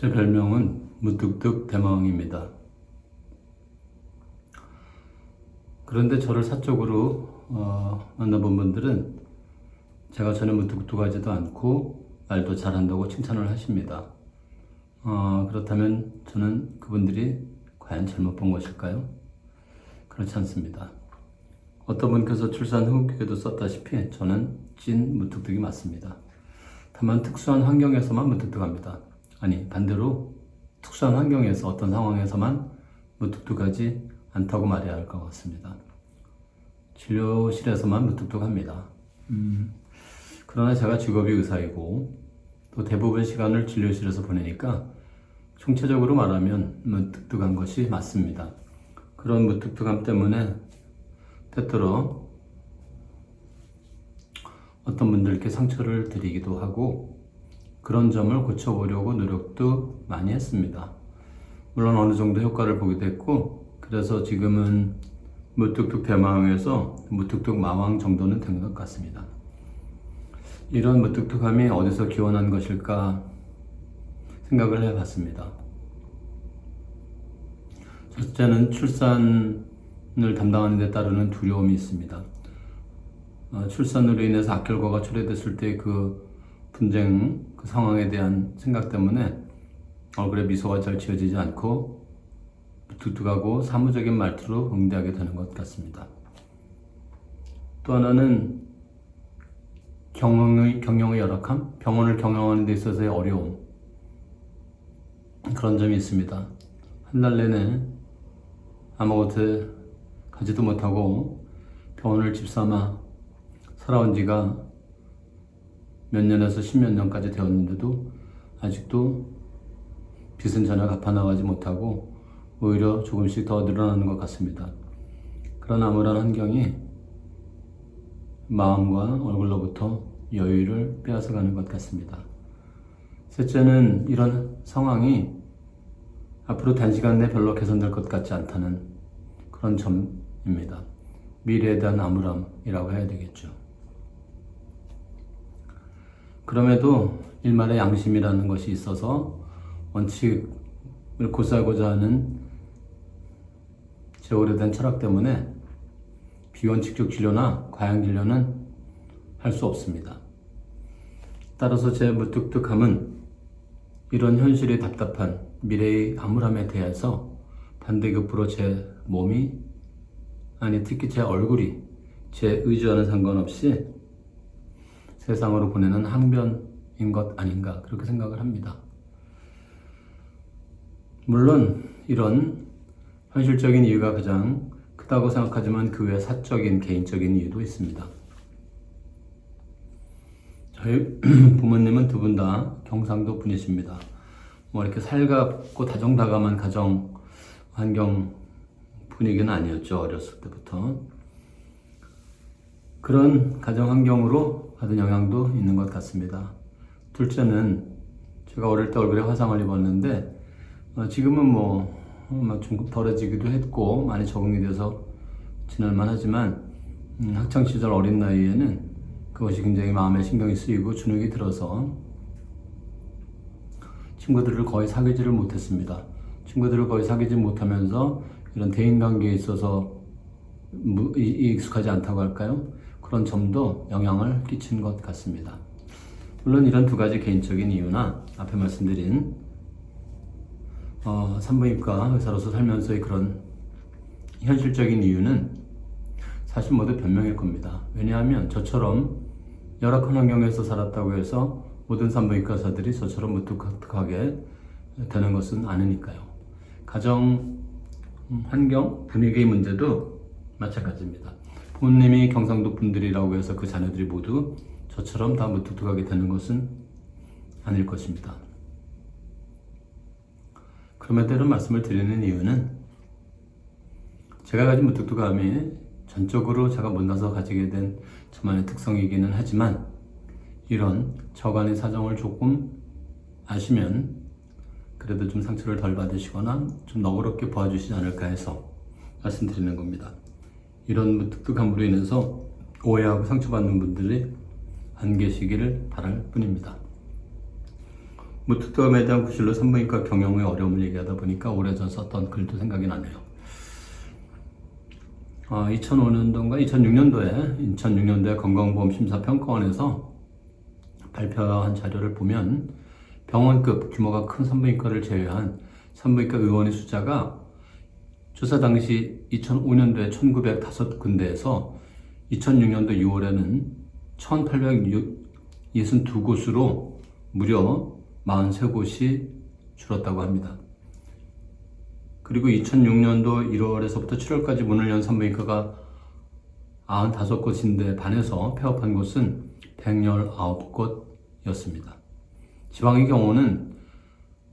제 별명은 무뚝뚝 대마왕입니다. 그런데 저를 사적으로 어, 만나본 분들은 제가 전혀 무뚝뚝하지도 않고 말도 잘한다고 칭찬을 하십니다. 어, 그렇다면 저는 그분들이 과연 잘못 본 것일까요? 그렇지 않습니다. 어떤 분께서 출산 후기에도 썼다시피 저는 찐 무뚝뚝이 맞습니다. 다만 특수한 환경에서만 무뚝뚝합니다. 아니 반대로 특수한 환경에서 어떤 상황에서만 무뚝뚝하지 않다고 말해야 할 것 같습니다. 진료실에서만 무뚝뚝합니다. 음, 그러나 제가 직업이 의사이고 또 대부분 시간을 진료실에서 보내니까 총체적으로 말하면 무뚝뚝한 것이 맞습니다. 그런 무뚝뚝함 때문에 때때로 어떤 분들께 상처를 드리기도 하고 그런 점을 고쳐보려고 노력도 많이 했습니다. 물론 어느 정도 효과를 보기도 했고 그래서 지금은 무뚝뚝 대마왕에서 무뚝뚝 마왕 정도는 된 것 같습니다. 이런 무뚝뚝함이 어디서 기원한 것일까 생각을 해봤습니다. 첫째는 출산을 담당하는 데 따르는 두려움이 있습니다. 어, 출산으로 인해서 악결과가 초래됐을 때 그 분쟁, 그 상황에 대한 생각 때문에 얼굴에 미소가 잘 지어지지 않고 두둑하고 사무적인 말투로 응대하게 되는 것 같습니다. 또 하나는 경영의, 경영의 열악함, 병원을 경영하는 데 있어서의 어려움, 그런 점이 있습니다. 한 달 내내 아무것도 가지도 못하고 병원을 집삼아 살아온 지가 몇 년에서 십몇 년까지 되었는데도 아직도 빚은 전혀 갚아나가지 못하고 오히려 조금씩 더 늘어나는 것 같습니다. 그런 암울한 환경이 마음과 얼굴로부터 여유를 빼앗아가는 것 같습니다. 셋째는 이런 상황이 앞으로 단시간 내 별로 개선될 것 같지 않다는 그런 점입니다. 미래에 대한 암울함이라고 해야 되겠죠. 그럼에도 일말의 양심이라는 것이 있어서 원칙을 고수하고자 하는 제 오래된 철학 때문에 비원칙적 진료나 과양 진료는 할 수 없습니다. 따라서 제 무뚝뚝함은 이런 현실이 답답한 미래의 암울함에 대해서 반대급부로 제 몸이 아니 특히 제 얼굴이 제 의지와는 상관없이 세상으로 보내는 항변인 것 아닌가 그렇게 생각을 합니다. 물론 이런 현실적인 이유가 가장 크다고 생각하지만 그 외 사적인 개인적인 이유도 있습니다. 저희 부모님은 두 분 다 경상도 분이십니다. 뭐 이렇게 살갑고 다정다감한 가정 환경 분위기는 아니었죠 어렸을 때부터 그런 가정 환경으로 받은 영향도 있는 것 같습니다. 둘째는 제가 어릴 때 얼굴에 화상을 입었는데 어, 지금은 뭐 좀 덜해지기도 했고 많이 적응이 돼서 지낼만 하지만 음, 학창 시절 어린 나이에는 그것이 굉장히 마음에 신경이 쓰이고 주눅이 들어서 친구들을 거의 사귀지를 못했습니다. 친구들을 거의 사귀지 못하면서 이런 대인관계에 있어서 익숙하지 않다고 할까요? 그런 점도 영향을 끼친 것 같습니다. 물론 이런 두 가지 개인적인 이유나 앞에 말씀드린 어, 산부인과 의사로서 살면서의 그런 현실적인 이유는 사실 모두 변명일 겁니다. 왜냐하면 저처럼 열악한 환경에서 살았다고 해서 모든 산부인과 의사들이 저처럼 무뚝뚝하게 되는 것은 아니니까요. 가정 환경 분위기의 문제도 마찬가지입니다. 부모님이 경상도 분들이라고 해서 그 자녀들이 모두 저처럼 다 무뚝뚝하게 되는 것은 아닐 것입니다. 그럼에도 이런 말씀을 드리는 이유는 제가 가진 무뚝뚝함이 전적으로 제가 못나서 가지게 된 저만의 특성이기는 하지만 이런 저간의 사정을 조금 아시면 그래도 좀 상처를 덜 받으시거나 좀 너그럽게 보아주시지 않을까 해서 말씀드리는 겁니다. 이런 무뚝뚝함으로 인해서 오해하고 상처받는 분들이 안 계시기를 바랄 뿐입니다. 무특검에 대한 구실로 산부인과 경영의 어려움을 얘기하다 보니까 오래전 썼던 글도 생각이 나네요. 아, 2005년도인가 2006년도에 2006년도에 건강보험 심사평가원에서 발표한 자료를 보면 병원급 규모가 큰 산부인과를 제외한 산부인과 의원의 숫자가 조사 당시 2005년도에 1905군데에서 2006년도 6월에는 1862곳으로 무려 43곳이 줄었다고 합니다. 그리고 2006년도 1월에서부터 7월까지 문을 연 산부인과가 95곳인데 반해서 폐업한 곳은 119곳이었습니다. 지방의 경우는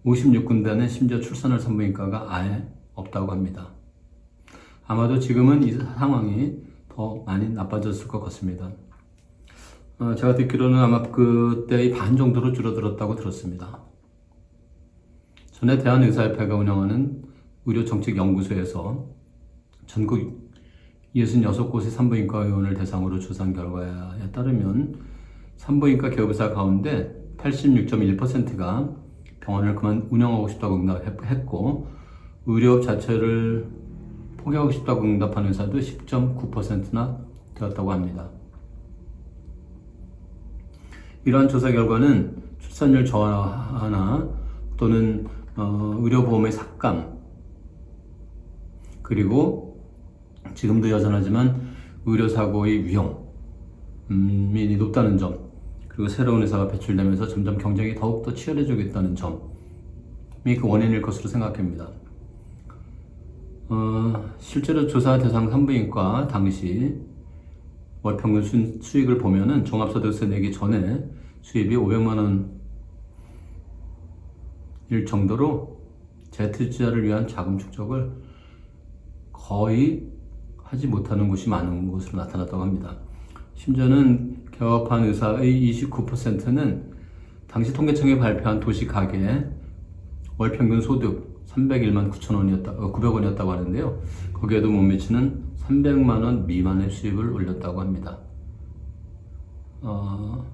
56군데는 심지어 출산할 산부인과가 아예 없다고 합니다. 아마도 지금은 이 상황이 더 많이 나빠졌을 것 같습니다. 어, 제가 듣기로는 아마 그때의 반 정도로 줄어들었다고 들었습니다. 전에 대한의사협회가 운영하는 의료정책연구소에서 전국 66곳의 산부인과 의원을 대상으로 조사한 결과에 따르면 산부인과 기업의사 가운데 86.1%가 병원을 그만 운영하고 싶다고 응답했고 의료업 자체를 포기하고 싶다고 응답한 의사도 10.9%나 되었다고 합니다. 이러한 조사 결과는 출산율 저하나 또는 어, 의료보험의 삭감 그리고 지금도 여전하지만 의료사고의 위험이 높다는 점 그리고 새로운 의사가 배출되면서 점점 경쟁이 더욱더 치열해지고 있다는 점이 그 원인일 것으로 생각합니다. 어, 실제로 조사 대상 산부인과 당시 월 평균 수, 수익을 보면은 종합소득세 내기 전에 수입이 500만 원일 정도로 재투자를 위한 자금 축적을 거의 하지 못하는 곳이 많은 것으로 나타났다고 합니다. 심지어는 개업한 의사의 29%는 당시 통계청이 발표한 도시 가계 월 평균 소득 301만 9천 원이었다, 어, 900원이었다고 하는데요. 거기에도 못 미치는 300만 원 미만의 수입을 올렸다고 합니다. 어,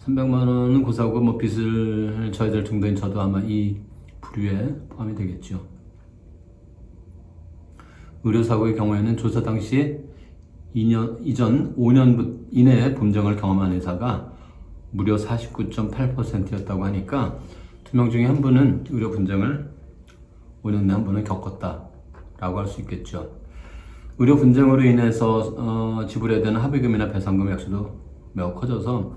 300만 원은 고사고 뭐 빚을 져야 될 정도인 저도 아마 이 부류에 포함이 되겠죠. 의료사고의 경우에는 조사 당시 2년, 이전 5년 이내에 범정을 경험한 의사가 무려 49.8%였다고 하니까 두 명 중에 한 분은 의료 분쟁을 5년 내에 한 번은 겪었다 라고 할 수 있겠죠. 의료 분쟁으로 인해서 어, 지불해야 되는 합의금이나 배상금 액수도 매우 커져서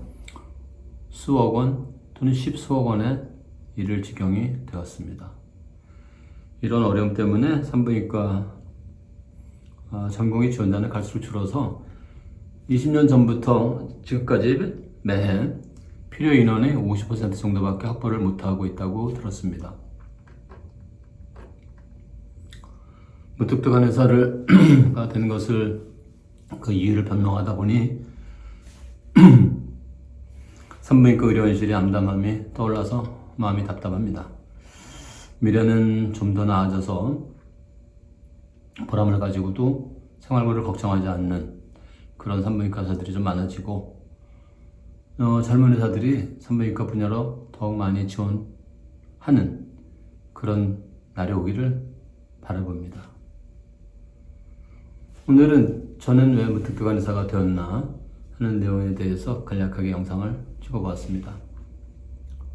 수억 원 또는 십수억 원에 이를 지경이 되었습니다. 이런 어려움 때문에 산부인과 어, 전공의 지원자는 갈수록 줄어서 20년 전부터 지금까지 매해 필요 인원의 50% 정도밖에 확보를 못하고 있다고 들었습니다. 무뚝뚝한 회사가 되는 것을 그 이유를 변명하다 보니 산부인과 의료원실의 암담함이 떠올라서 마음이 답답합니다. 미래는 좀 더 나아져서 보람을 가지고도 생활고를 걱정하지 않는 그런 산부인과 의사들이 좀 많아지고 어, 젊은 의사들이 산부인과 분야로 더욱 많이 지원하는 그런 날이 오기를 바라봅니다. 오늘은 저는 왜 무특별한 의사가 되었나 하는 내용에 대해서 간략하게 영상을 찍어보았습니다.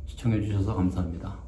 시청해주셔서 감사합니다.